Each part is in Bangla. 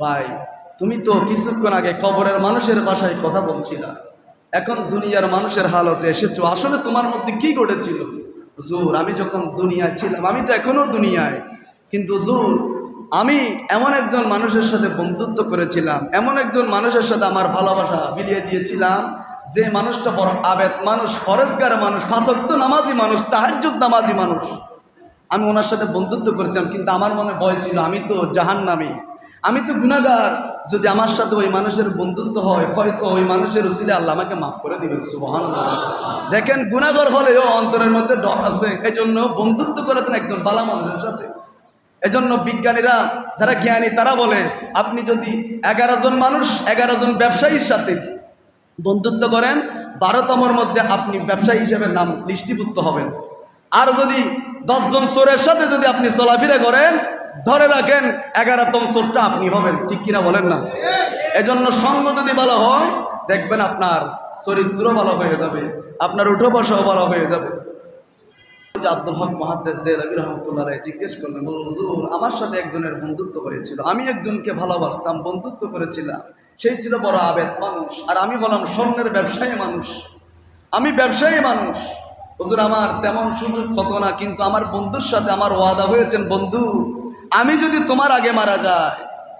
ভাই, তুমি তো কিছুক্ষণ আগে কবরের মানুষের বাসায় কথা বলছিলা। এখন দুনিয়ার মানুষের হালতে এসেছ। আসলে তোমার মধ্যে কি ঘটেছিল? জোর আমি যখন দুনিয়ায় ছিলাম, আমি তো এখনও দুনিয়ায়। কিন্তু জোর আমি এমন একজন মানুষের সাথে বন্ধুত্ব করেছিলাম। এমন একজন মানুষের সাথে আমার ভালোবাসা বিলিয়ে দিয়েছিলাম যে মানুষটা বড় আবেদ মানুষ, ফরেজগার মানুষ ফাঁসক্ত নামাজি মানুষ, তাহাজ্জুদ নামাজি মানুষ। আমি ওনার সাথে বন্ধুত্ব করেছিলাম, কিন্তু আমার মনে ভয় ছিল, আমি তো জাহান্নামী। আমি তো গুণাগার যদি আমার সাথে ওই মানুষের বন্ধুত্ব হয়, হয়তো ওই মানুষের উসিলে আল্লাহ আমাকে মাফ করে দিবেন সুবহান দেখেন গুণাগর হলেও অন্তরের মধ্যে ডর আছে। এই জন্য বন্ধুত্ব করেছেন একজন বালা মানুষের সাথে। এজন্য বিজ্ঞানীরা, যারা জ্ঞানী, তারা বলে, আপনি যদি এগারো জন মানুষ, এগারো জন ব্যবসায়ীর সাথে বন্ধুত্ব করেন বারোতমর মধ্যে আপনি ব্যবসায়ী হিসেবে নাম লিস্টিভুক্ত হবেন। আর যদি দশজন চোরের সাথে যদি আপনি চলাফেরা করেন ধরে রাখেন এগারোতম চোরটা আপনি হবেন, ঠিক কিনা বলেন না? এজন্য সঙ্গ যদি ভালো হয়, দেখবেন আপনার চরিত্র ভালো হয়ে যাবে, আপনার উঠো বসাও ভালো হয়ে যাবে। আব্দুল হক মহাদ্দেশ দেলাবি রহমতুল্লাহ জিজ্ঞেস করলেন হুজুর, আমার সাথে একজনের বন্ধুত্ব হয়েছিল, আমি একজনকে ভালোবাসতাম, বন্ধুত্ব করেছিলাম, সেই ছিল বড় আবেদ মানুষ, আর আমি বললাম স্বর্ণের ব্যবসায়ী মানুষ, আমি ব্যবসায়ী মানুষ। হুজুর, আমার তেমন সুযোগ কত না, কিন্তু আমার বন্ধুর সাথে আমার ওয়াদা হয়েছেন, বন্ধু আমি যদি তোমার আগে মারা যায়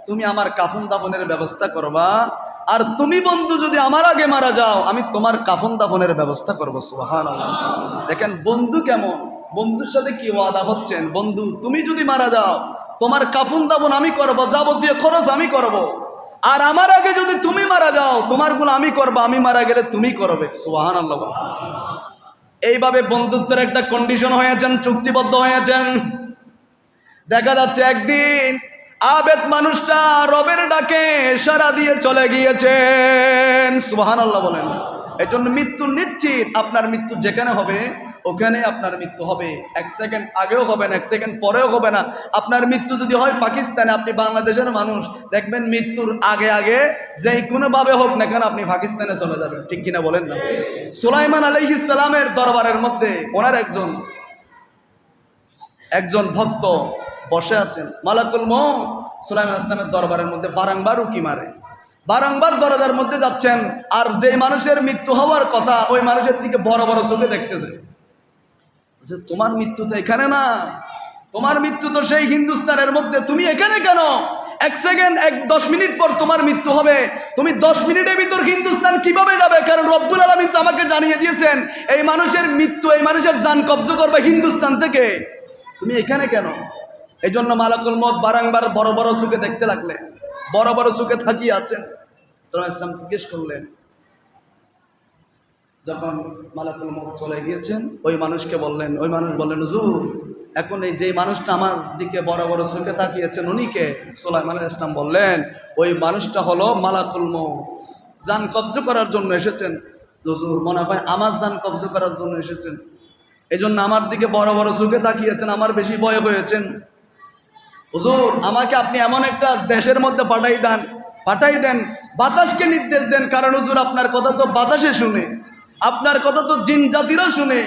তুমি আমার কাফন দাফনের ব্যবস্থা করবা। আর তুমি বন্ধু যদি আমার আগে মারা যাও, আমি তোমার কাফন দাফনের ব্যবস্থা করব। সুহান দেখেন, বন্ধু কেমন? বন্ধুর সাথে কি ওয়াদা হচ্ছেন? বন্ধু, তুমি যদি মারা যাও, তোমার কাফন দাফন আমি করব, যাবতীয় খরচ আমি করব। আর আমার আগে যদি তুমি মারা যাও, তোমারগুলো আমি করব, আমি মারা গেলে তুমি করবে। সুহান এইভাবে বন্ধুত্বের একটা কন্ডিশন হয়েছেন চুক্তিবদ্ধ হয়েছেন দেখা যাচ্ছে একদিন আবেদ মানুষটা রবের ডাকে সারা দিয়ে চলে গিয়েছেন। সুবাহান আল্লাহ বলেন। এই জন্য মৃত্যু নিশ্চিত, আপনার মৃত্যু যেখানে হবে, ওখানে আপনার মৃত্যু হবে। এক সেকেন্ড আগেও হবে না, এক সেকেন্ড পরেও হবে না। আপনার মৃত্যু যদি হয় পাকিস্তানে, আপনি বাংলাদেশের মানুষ। দেখবেন মৃত্যুর আগে আগে যে কোনোভাবে হোক না কেন আপনি পাকিস্তানে চলে যাবেন। ঠিক কিনা বলেন না? সুলাইমান আলাইহিস সালামের দরবারের মধ্যে ওনার একজন একজন ভক্ত বসে আছেন। মালাকুল মো সুলাইমান ইসলামের দরবারের মধ্যে বারংবার উকি মারে। বারংবার দরজার মধ্যে যাচ্ছেন, আর যে মানুষের মৃত্যু হওয়ার কথা ওই মানুষের দিকে বড় বড় চোখে দেখতেছে। যে তোমার মৃত্যু তো এখানে না। তোমার মৃত্যু তো সেই হিন্দুস্তানের মধ্যে। তুমি এখানে কেন? এক সেকেন্ড, এক দশ মিনিট পর তোমার মৃত্যু হবে। তুমি দশ মিনিটের ভিতর হিন্দুস্তান কীভাবে যাবে? কারণ রব্বুল আলমিন তো আমাকে জানিয়ে দিয়েছেন, এই মানুষের মৃত্যু, এই মানুষের যান কব্জ করবে হিন্দুস্তান থেকে। তুমি এখানে কেন? এই জন্য মালাকুল মত বারংবার বড় বড় চোখে দেখতে লাগলে বড় বড় চোখে থাকিয়ে আছেন। সালাম ইসলাম জিজ্ঞেস করলেন, যখন মালাকুল মত চলে গিয়েছেন, ওই মানুষকে বললেন, ওই মানুষ বললেন, হুজুর, এখন এই যে মানুষটা আমার দিকে বড় বড় চোখে তাকিয়েছেন উনিকে সোলাইমান ইসলাম বললেন, ওই মানুষটা হলো মালাকুল মৌ যান কব্জ করার জন্য এসেছেন। হুজুর, মনে হয় আমার যান কব্জ করার জন্য এসেছেন। এই জন্য আমার দিকে বড় বড় চোখে তাকিয়েছেন, আমার বেশি ভয় হয়েছেন। হুজুর। আমাকে আপনি এমন একটা দেশের মধ্যে পাঠাই দেন পাঠাই দেন, বাতাসকে নির্দেশ দেন, কারণ হুজুর আপনার কথা তো বাতাসে শুনে, আপনার কথা তো জিন জাতিরা শুনে,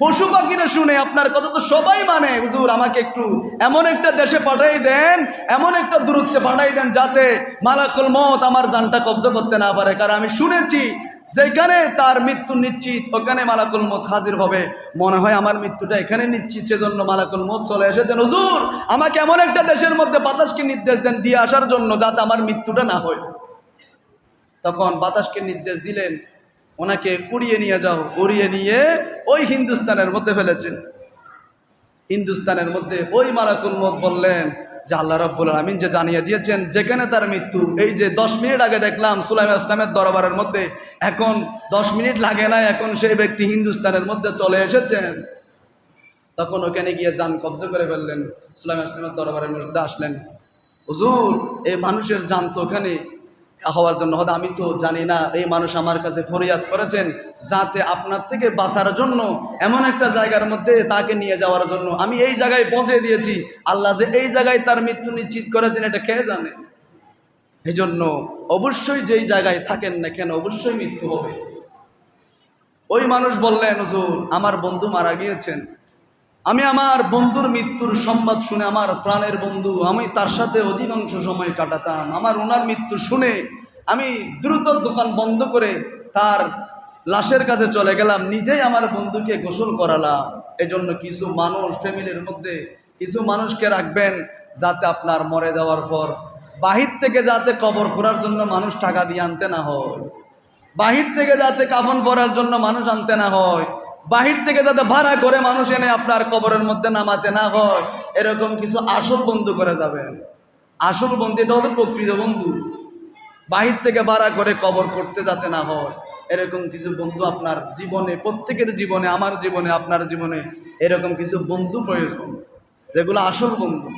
পশু পাখিরা শুনে, আপনার কথা তো সবাই মানে। হুজুর, আমাকে একটু এমন একটা দেশে পাঠাই দেন, এমন একটা দূরত্বে পাঠাই দেন যাতে মালাকুল মত আমার জানটা কব্জ করতে না পারে। কারণ আমি শুনেছি যেখানে তার মৃত্যু নিশ্চিত, ওখানে মালাকুল মত হাজির হবে। মনে হয় আমার মৃত্যুটা এখানে নিশ্চিত, সেজন্য মালাকুল মত চলে এসেছেন। হুজুর, আমাকে এমন একটা দেশের মধ্যে বাতাসকে নির্দেশ দেন দিয়ে আসার জন্য যাতে আমার মৃত্যুটা না হয়। তখন বাতাসকে নির্দেশ দিলেন, ওনাকে উড়িয়ে নিয়ে যাও, উড়িয়ে নিয়ে ওই হিন্দুস্তানের মধ্যে ফেলেছেন। হিন্দুস্তানের মধ্যে ওই মালাকুল মত বললেন যে আল্লাহ রব্বুল আলমিন যে জানিয়ে দিয়েছেন, যেখানে তার মৃত্যু, এই যে দশ মিনিট আগে দেখলাম সুলাইম ইসলামের দরবারের মধ্যে, এখন দশ মিনিট লাগে না এখন সেই ব্যক্তি হিন্দুস্তানের মধ্যে চলে এসেছেন। তখন ওখানে গিয়ে যান কব্জ করে ফেললেন সুলাইম ইসলামের দরবারের মধ্যে আসলেন। হুজুর, এই মানুষের যান তো ওখানে। হওয়ার জন্য। হয়তো আমি তো জানি না, এই মানুষ আমার কাছে ফরিয়াদ করেছেন যাতে আপনার থেকে বাঁচার জন্য এমন একটা জায়গার মধ্যে তাকে নিয়ে যাওয়ার জন্য। আমি এই জায়গায় পৌঁছে দিয়েছি। আল্লাহ যে এই জায়গায় তার মৃত্যু নিশ্চিত করেছেন, এটা খেয়ে জানে? এই জন্য অবশ্যই যেই জায়গায় থাকেন না কেন, অবশ্যই মৃত্যু হবে। ওই মানুষ বললেন, হুজুর, আমার বন্ধু মারা গিয়েছেন। আমি আমার বন্ধুর মৃত্যুর সংবাদ শুনে, আমার প্রাণের বন্ধু, আমি তার সাথে অধিকাংশ সময় কাটাতাম। আমার ওনার মৃত্যু শুনে আমি দ্রুত দোকান বন্ধ করে তার লাশের কাছে চলে গেলাম। নিজেই আমার বন্ধুকে গোসল করালাম। এজন্য কিছু মানুষ, ফ্যামিলির মধ্যে কিছু মানুষকে রাখবেন যাতে আপনার মরে যাওয়ার পর বাহির থেকে যাতে কবর করার জন্য মানুষ টাকা দিয়ে আনতে না হয়। বাহির থেকে যাতে কাফন পরার জন্য মানুষ আনতে না হয়। বাহির থেকে যাতে ভাড়া করে মানুষ এনে আপনার কবরের মধ্যে নামাতে না হয়, এরকম কিছু আসল বন্ধু করে যাবেন। আসল বন্ধু, এটা হলো প্রকৃত বন্ধু। বাহির থেকে ভাড়া করে কবর করতে যাতে না হয়, এরকম কিছু বন্ধু আপনার জীবনে, প্রত্যেকের জীবনে, আমার জীবনে, আপনার জীবনে এরকম কিছু বন্ধু প্রয়োজন, যেগুলো আসল বন্ধু।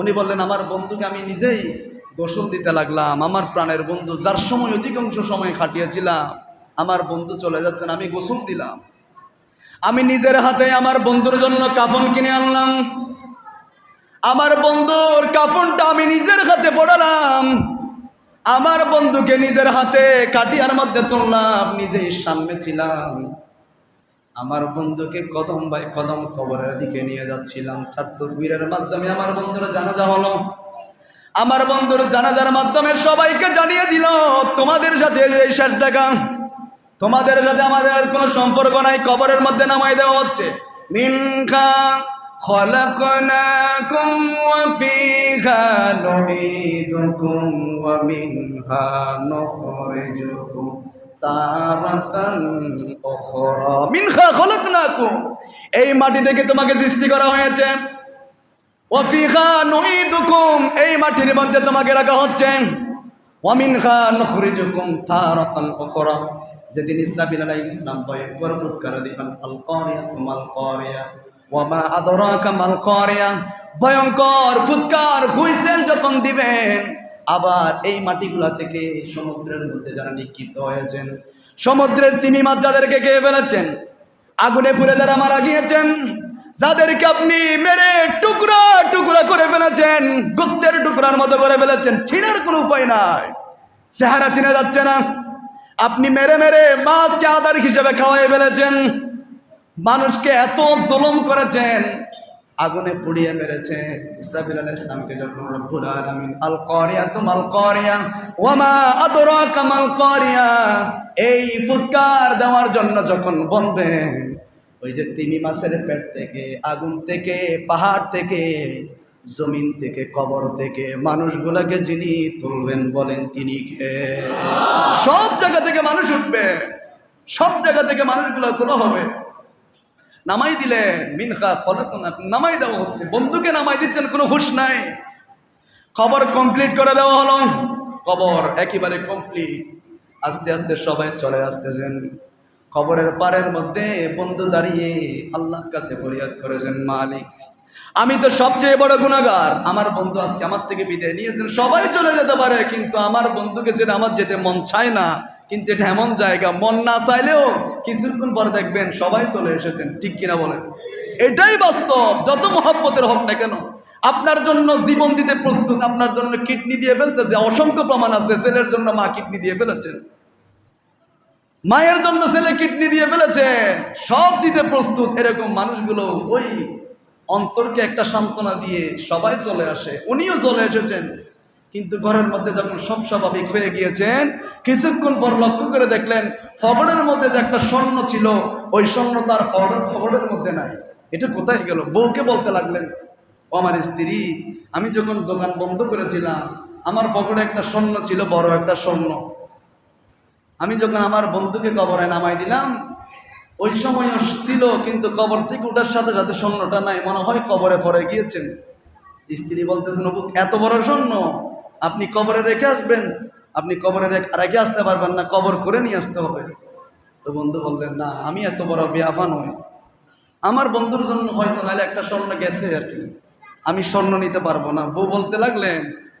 উনি বললেন, আমার বন্ধুকে আমি নিজেই গোসল দিতে লাগলাম। আমার প্রাণের বন্ধু, যার সময় অধিকাংশ সময় খাটিয়েছিলাম আমার বন্ধু চলে যাচ্ছেন, আমি গোসল দিলাম। আমি নিজের হাতে আমার বন্ধুর জন্য কাফন কিনে আনলাম। আমার বন্ধুর কাফনটা আমি নিজের হাতে পড়ালাম। আমার বন্ধুকে নিজের হাতে কাটিয়ার মধ্যে তুললাম, নিজেই সামনে ছিলাম। আমার বন্ধুকে কদম বাই কদম কবরের দিকে নিয়ে যাচ্ছিলাম। ছাত্রবীরের মাধ্যমে আমার বন্ধুর জানাজা হলো। আমার বন্ধুর জানাজার মাধ্যমে সবাইকে জানিয়ে দিল, তোমাদের সাথে এই শেষ দেখা। তোমাদের সাথে আমাদের আর কোনো সম্পর্ক নাই কবরের মধ্যে নামাই দেওয়া হচ্ছে মিনখা خلقناكم وفيها نعيدكم ومنها نخرجكم تارة أخرى মিনখা خلقناكم এই মাটি থেকে তোমাকে সৃষ্টি করা হয়েছে ওয়াফিহা নুইদুকুম এই মাটির মধ্যে তোমাকে রাখা হচ্ছে ওয়ামিনহা নুখরিজুকুম তারাতান উখরা যেদিন ইসরাফিল আলাইহিস সালাম ভয়ঙ্কর ফুৎকার দিবেন আল কারিয়া তুমাল কারিয়া। ওয়ামা আদরাকা মাল কারিয়া। ভয়ঙ্কর ফুৎকার হুইসেল যখন দিবেন, আবার এই মাটিগুলা থেকে সমুদ্রের মধ্যে যারা নিক্ষিপ্ত হয়েছেন, সমুদ্রের তিমি মাছ যাদেরকে খেয়ে ফেলেছেন, আগুনে পুড়ে যারা মারা গিয়েছেন, যাদেরকে আপনি মেরে টুকরা টুকরা করে ফেলেছেন, গুস্তের টুকরার মতো করে ফেলেছেন চিনার কোনো উপায় নাই। চেহারা চিনে যাচ্ছে না। আপনি মেরে মেরে মাছকে আদার হিসেবে খাওয়াই ফেলেছেন। মানুষকে এত জুলুম করেছেন, আগুনে পুড়িয়ে মেরেছেন। ইসরাফিল আলাইহিস সালামকে যখন রব্বুল আলামিন আল কারিয়া কারিয়া ওয়ামা আদরাকা মাল কারিয়া, এই ফুৎকার দেওয়ার জন্য যখন বলবেন, ওই যে তিমি মাছের পেট থেকে, আগুন থেকে, পাহাড় থেকে জমিন থেকে, কবর থেকে মানুষগুলাকে যিনি তুলবেন বলেন তিনি কে? সব জায়গা থেকে মানুষ উঠবে, সব জায়গা থেকে মানুষগুলো তোলা হবে। নামাই দিলে মিনখা ফলাকুন নামাই দেওয়া হচ্ছে। বন্ধুকে নামাই দিচ্ছেন, কোনো হুশ নাই। খবর কমপ্লিট করে দেওয়া হলো। খবর একেবারে কমপ্লিট আস্তে আস্তে সবাই চলে আসতেছেন। খবরের পারের মধ্যে বন্ধু দাঁড়িয়ে আল্লাহর কাছে ফরিয়াদ করেছেন মালিক। আমি তো সবচেয়ে বড় গুণাগার। আমার বন্ধু আজকে আমার থেকে বিদায় নিয়েছেন। সবাই চলে যেতে পারে, কিন্তু আমার বন্ধুকে সেটা আমার যেতে মন চায় না। কিন্তু এটা এমন জায়গা, মন না চাইলেও কিছুক্ষণ পরে দেখবেন সবাই চলে এসেছেন। ঠিক কিনা বলেন? এটাই বাস্তব, যত মহব্বতের হোক না কেন। আপনার জন্য জীবন দিতে প্রস্তুত, আপনার জন্য কিডনি দিয়ে ফেলতেছে। অসংখ্য প্রমাণ আছে, ছেলের জন্য মা কিডনি দিয়ে ফেলেছেন। মায়ের জন্য ছেলে কিডনি দিয়ে ফেলেছে। সব দিতে প্রস্তুত, এরকম মানুষগুলো ওই অন্তরকে একটা সান্ত্বনা দিয়ে সবাই চলে আসে, উনিও চলে এসেছেন। কিন্তু ঘরের মধ্যে যখন সব স্বাভাবিক হয়ে গিয়েছেন, কিছুক্ষণ পর লক্ষ্য করে দেখলেন, ফগড়ের মধ্যে যে একটা স্বর্ণ ছিল, ওই স্বর্ণ তার ফগড়ের ফগড়ের মধ্যে নাই। এটা কোথায় গেল? বউকে বলতে লাগলেন, ও আমার স্ত্রী, আমি যখন দোকান বন্ধ করেছিলাম, আমার পকেটে একটা স্বর্ণ ছিল, বড় একটা স্বর্ণ। আমি যখন আমার বন্ধুকে কবরে নামাই দিলাম ওই সময়ও ছিল কিন্তু কবর থেকে ওঠার সাথে সাথে স্বর্ণটা নাই। মনে হয় কবরে পরে গিয়েছেন। স্ত্রী বলতেছেন অবু এত বড় স্বর্ণ? আপনি কবরে রেখে আসবেন। আপনি কবরে রেখে আসতে পারবেন না, কবর করে নিয়ে আসতে হবে। তো বন্ধু বললেন, না, আমি এত বড় বিয়াফা নই। আমার বন্ধুর জন্য হয়তো নাহলে একটা স্বর্ণ গেছে আর কি। আমি স্বর্ণ নিতে পারব না। বউ বলতে লাগলেন,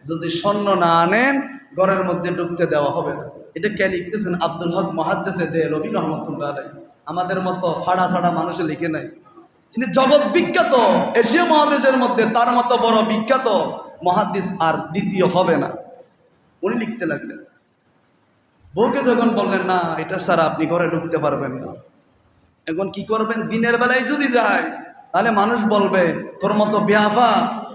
যদি স্বর্ণ না আনেন, ঘরের মধ্যে ঢুকতে দেওয়া হবে না। এটা কে লিখতেছেন? আব্দুল হক মহাদ্দেশে দে রবি রহমতুল্লাহ আলাই আমাদের মতো ফাড়া ছাড়া মানুষে লিখে নাই। তিনি জগৎ বিখ্যাত, এশিয়া মহাদেশের মধ্যে তার মতো বড় বিখ্যাত মহাদ্দিস আর দ্বিতীয় হবে না। উনি লিখতে লাগলেন। বউকে যখন বললেন, না, এটা স্যার আপনি ঘরে ঢুকতে পারবেন না। এখন কি করবেন? দিনের বেলায় যদি যায়, তাহলে মানুষ বলবে, তোর মতো বিয়াফা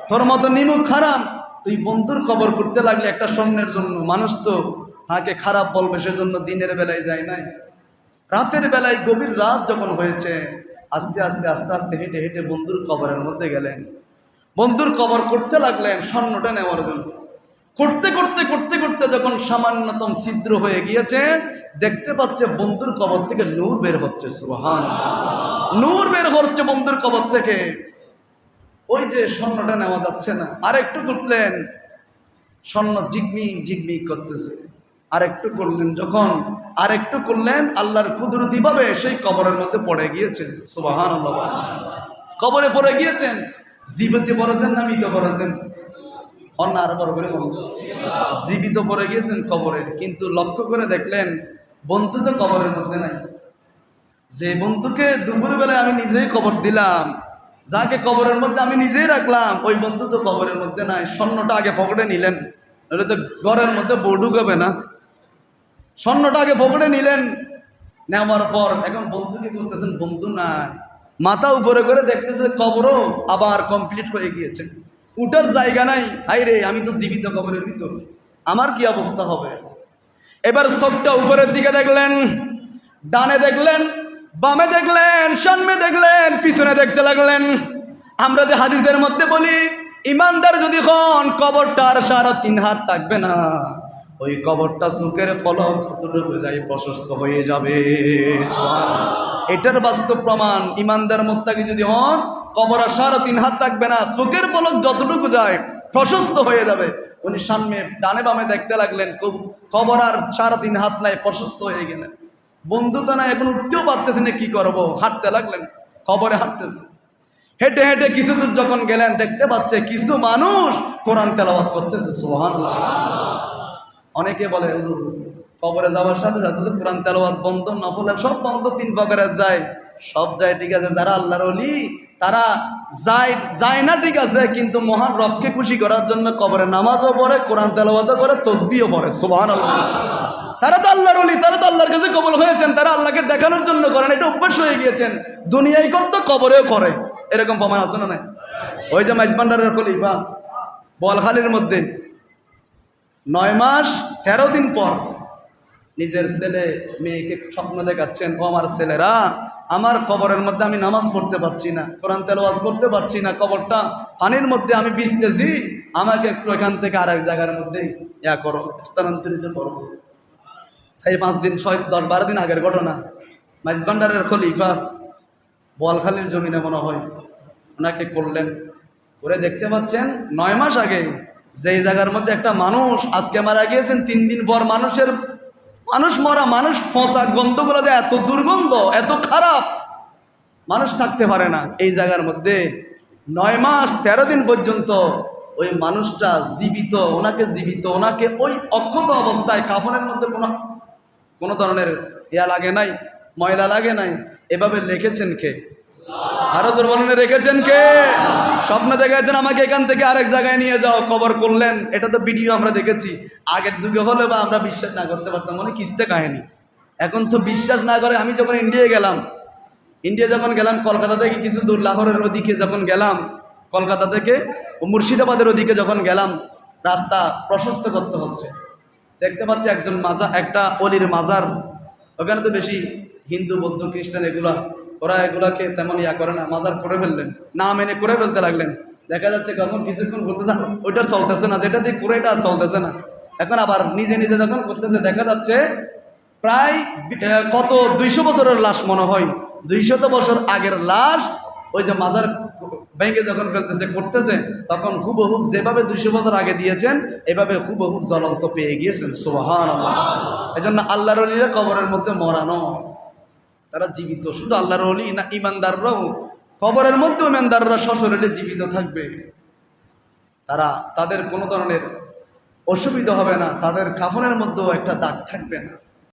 তোর মতো নিমুখ খারাপ তুই বন্ধুর কবর করতে লাগলে একটা স্বর্ণের জন্য। মানুষ তো তাকে খারাপ বলবে, সেজন্য দিনের বেলায় যায় নাই। রাতের বেলায় গভীর রাত যখন হয়েছে, আস্তে আস্তে আস্তে আস্তে হেঁটে হেঁটে বন্ধুর কবরের মধ্যে গেলেন। বন্ধুর কবর করতে লাগলেন স্বর্ণটা নেওয়ার জন্য। করতে করতে করতে করতে যখন সামান্যতম ছিদ্র হয়ে গিয়েছে, দেখতে পাচ্ছে বন্ধুর কবর থেকে নূর বের হচ্ছে সুহান নূর বের হচ্ছে বন্ধুর কবর থেকে। ওই যে স্বর্ণটা নেওয়া যাচ্ছে না। আর একটু করলেন, স্বর্ণ জিগমি জিগমি করতেছে। আর একটু করলেন, যখন আর একটু করলেন, আল্লাহর কুদরতি ভাবে সেই কবরের মধ্যে পড়ে গিয়েছেন। সুবাহান কবরে পড়ে গিয়েছেন। জীবিত পড়েছেন না মৃত পড়েছেন? অন্য আরও বড় করে জীবিত পড়ে গিয়েছেন কবরে, কিন্তু লক্ষ্য করে দেখলেন, বন্ধু তো কবরের মধ্যে নাই। যে বন্ধুকে দুপুরবেলায় আমি নিজেই খবর দিলাম, যাকে কবরের মধ্যে আমি নিজেই রাখলাম, ওই বন্ধু তো কবরের মধ্যে নাই, স্বর্ণটা আগে পকেটে নিলেন। নইলে তো ঘরের মধ্যে বউ ঢুকাবে না। স্বর্ণটা আগে পকেটে নিলেন। নেওয়ার পর এখন বন্ধুকে বুঝতেছেন বন্ধু নাই। মাথা উপরে করে দেখতেছে কবরও আবার কমপ্লিট হয়ে গিয়েছে। উঠার জায়গা নাই। হাই রে, আমি তো জীবিত কবরের ভিতর। আমার কি অবস্থা হবে? এবার চোখটা উপরের দিকে দেখলেন, ডানে দেখলেন, বামে দেখলেন, সামনে দেখলেন, পিছনে দেখতে লাগলেন। আমরা যে হাদিসের মধ্যে বলি, ইমানদার যদি হন, কবরটার সারা তিন হাত থাকবে না। ওই কবরটা সুখের ফলক যাই প্রশস্ত হয়ে যাবে। এটার বাস্তব প্রমাণ ইমানদার মোত্তাকি যদি হন, কবর আর সারা তিন হাত থাকবে না। সুখের ফলক যতটুকু যায়, প্রশস্ত হয়ে যাবে। উনি সামনে ডানে বামে দেখতে লাগলেন, কব- কবর আর সারা তিন হাত নাই, প্রশস্ত হয়ে গেলেন। বন্ধু তো না, এখন উঠতেও পারতেছে না, কি করব? হাঁটতে লাগলেন, কবরে হাঁটতেছে। হেঁটে হেঁটে কিছু দূর যখন গেলেন, দেখতে পাচ্ছে কিছু মানুষ কোরআন তেলাওয়াত করতেছে। সোহান অনেকে বলে, হুজুর, কবরে যাওয়ার সাথে সাথে কোরআন তেলাওয়াত বন্ধ, নফল সব বন্ধ তিন প্রকারের যায়। সব যায় ঠিক আছে, যারা আল্লাহর অলি তারা যায় যায় না ঠিক আছে, কিন্তু মহান রবকে খুশি করার জন্য কবরে নামাজও পড়ে, কোরআন তেলাওয়াতও করে তসবিও পড়ে সোহান তারা তো আল্লাহর অলি তারা তো আল্লাহর কাছে কবল হয়েছেন, তারা আল্লাহকে দেখানোর জন্য করেন, এটা অভ্যাস হয়ে গিয়েছেন। দুনিয়ায় করতো কবরেও করে, এরকম প্রমাণ আছে না ওই যে মাইজবান্ডারের খলিফা, বলখালির মধ্যে নয় মাস, তেরো দিন পর নিজের ছেলে, মেয়েকে স্বপ্ন দেখাচ্ছেন, ও আমার ছেলেরা, আমার কবরের মধ্যে আমি নামাজ পড়তে পারছি না, কোরআন তেলাওয়াত করতে পারছি না, কবরটা পানির মধ্যে আমি ভিজতেছি, আমাকে একটু এখান থেকে আর এক জায়গার মধ্যে ইয়া করো, স্থানান্তরিত করো। চারি, পাঁচ দিন, ছয়, দশ, বারো দিন আগের ঘটনা। মাইজবান্ডারের খলিফা বলখালির জমিনে মনে হয় ওনাকে করলেন। করে দেখতে পাচ্ছেন, নয় মাস আগে যেই জায়গার মধ্যে একটা মানুষ আজকে মারা গিয়েছেন, তিন দিন পর মানুষের মানুষ মরা, মানুষ ফসা গন্ধগুলো যে এত দুর্গন্ধ, এত খারাপ, মানুষ থাকতে পারে না। এই জায়গার মধ্যে নয় মাস, তেরো দিন পর্যন্ত ওই মানুষটা জীবিত, ওনাকে জীবিত, ওনাকে ওই অক্ষত অবস্থায় কাফনের মধ্যে কোনো কোনো ধরনের ইয়া লাগে নাই, ময়লা লাগে নাই। এভাবে লিখেছেন কে? আরও বলেন, রেখেছেন কে? স্বপ্ন দেখেছেন আমাকে এখান থেকে আরেক জায়গায় নিয়ে যাও খবর করলেন। এটা তো ভিডিও আমরা দেখেছি। আগের যুগে হলে বা আমরা বিশ্বাস না করতে পারতাম মানে কিস্তে কাহিনি। এখন তো বিশ্বাস না করে আমি যখন ইন্ডিয়া গেলাম ইন্ডিয়া যখন গেলাম, কলকাতা থেকে কিছু দূর, লাহোরের ওদিকে যখন গেলাম, কলকাতা থেকে মুর্শিদাবাদের ওদিকে যখন গেলাম, রাস্তা প্রশস্ত করতে হচ্ছে। দেখতে পাচ্ছি একজন মাজার, একটা অলির মাজার। ওখানে তো বেশি হিন্দু, বৌদ্ধ, খ্রিস্টান এগুলা ওরা এগুলাকে তেমন ইয়া করে না, মাজার করে ফেললেন। না মেনে করে ফেলতে লাগলেন। দেখা যাচ্ছে কখন কিছুক্ষণ করতেছে ওইটা চলতেছে না, যেটা দিয়ে করে এটা চলতেছে না। এখন আবার নিজে নিজে যখন করতেছে দেখা যাচ্ছে প্রায় কত, দুইশো বছরের লাশ মনে হয়। দুইশত বছর আগের লাশ, ওই যে মাজার ব্যাংকে যখন ফেলতেছে করতেছে তখন হুবহুব যেভাবে দুইশো বছর আগে দিয়েছেন, এভাবে হুবহুব জ্বলন্ত পেয়ে গিয়েছেন। সোহান এই জন্য আল্লাহর কবরের মধ্যে মরানো তারা জীবিত, শুধু আল্লাহর অলি না ইমানদাররাও কবরের মধ্যেও ইমানদাররা সশরীরে জীবিত থাকবে। তারা, তাদের কোনো ধরনের অসুবিধা হবে না, তাদের কাফনের মধ্যেও একটা দাগ থাকবে না।